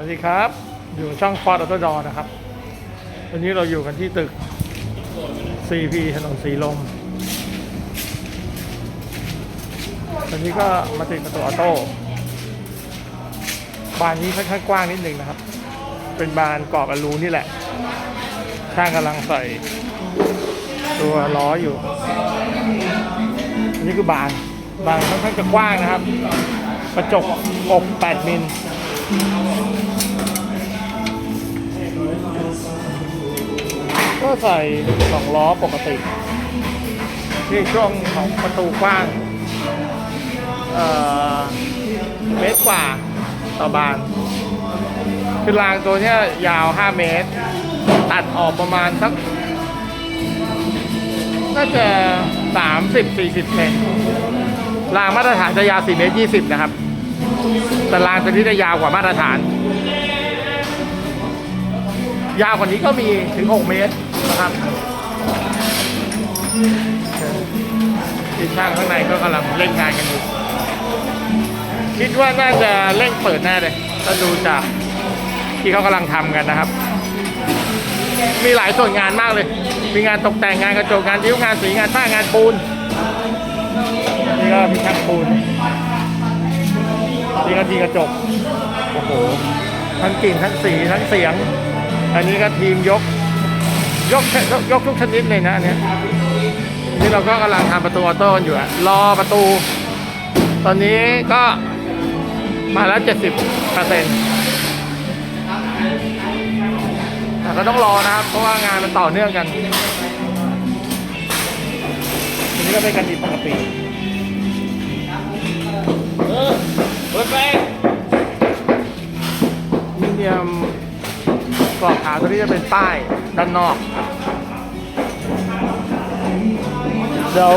สวัสดีครับ อยู่ช่องฟอร์ดอัตดอนะครับ วันนี้เราอยู่กันที่ตึก CP ถนนสีลมวันนี้ก็มาติดประตูออโต้บานนี้ค่อนข้างกว้างนิดหนึ่งนะครับ เป็นบานกรอบอลูนี่แหละ ช่างกำลังใส่ ตัวล้ออยู่อันนี้คือบาน บานค่อนข้างจะกว้างนะครับ กระจกอก8มิล ก็ใส่สองล้อปกติ ที่ช่วงของประตูกว้างเอ่อเมตรกว่าต่อบาน คือรางตัวนี้ยยาว 5 เมตร ตัดออกประมาณสักน่าจะ 30-40เซนรางมาตรฐานจะยาว 4 เมตร 20 นะครับ แต่รางตัวนี้จะยาวกว่ามาตรฐาน ยาวกว่านี้ก็มีถึง 6 เมตร นะครับที่ช่างข้างในก็กำลังเล่นงานกันอยู่คิดว่าน่าจะเร่งเปิดแน่เลยถ้าดูจากที่เขากำลังทำกันนะครับ มีหลายส่วนงานมากเลย มีงานตกแต่งงานกระจกงานยิ้วงานสีงานผ้างานปูนนี่ก็มีช่างปูนนี่ก็ทีกระจกโอ้โหทั้งกลิ่นทั้งสีทั้งเสียง อันนี้ก็ทีมยก ยกยกยกทุกชนิดเลยนะอันเนี้ยนี่เราก็กำลังทำประตูออโต้กันอยู่อะรอประตู ตอนนี้ก็มาแล้วเจ็ดสิบเปอร์เซ็นต์แต่ก็ต้องรอนะครับ เพราะว่างานมันต่อเนื่องกันอันนี้ก็เป็นกันดีปกติ กรอบขาวตัวนี้จะเป็นป้ายด้านนอก เดี๋ยว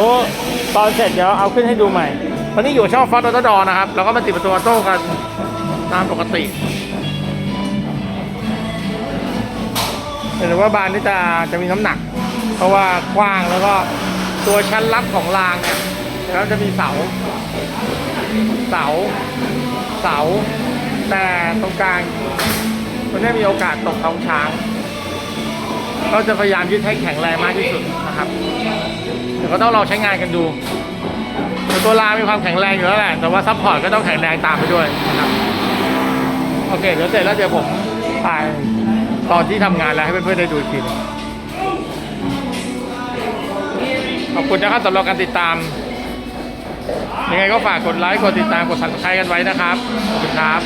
ตอนเสร็จเดี๋ยวเอาขึ้นให้ดูใหม่ตอนนี้อยู่ช่องฟอสตอดอนะครับ แล้วก็มาติดประตูออโต้กันตามปกติเห็นว่าบานนี้จะจะมีน้ำหนัก เพราะว่ากว้างแล้วก็ตัวชั้นรับของรางเนี่ยแล้วจะมีเสา เสา เสา แต่ตรงกลาง มันได้มีโอกาสตกท้องช้าง ก็จะพยายามยึดให้แข็งแรงมากที่สุดนะครับเดี๋ยวก็ต้องลองใช้งานกันดูแต่ตัวรามีความแข็งแรงอยู่แล้วแหละ แต่ว่าซัพพอร์ตก็ต้องแข็งแรงตามไปด้วยนะครับ โอเค เดี๋ยวเสร็จแล้วเดี๋ยวผมถ่ายตอนที่ทำงานแล้วให้เพื่อนๆได้ดูอีกทีขอบคุณนะครับสำหรับการติดตาม ยังไงก็ฝากกดไลค์ กดติดตาม กด subscribe กันไว้นะครับ ขอบคุณครับ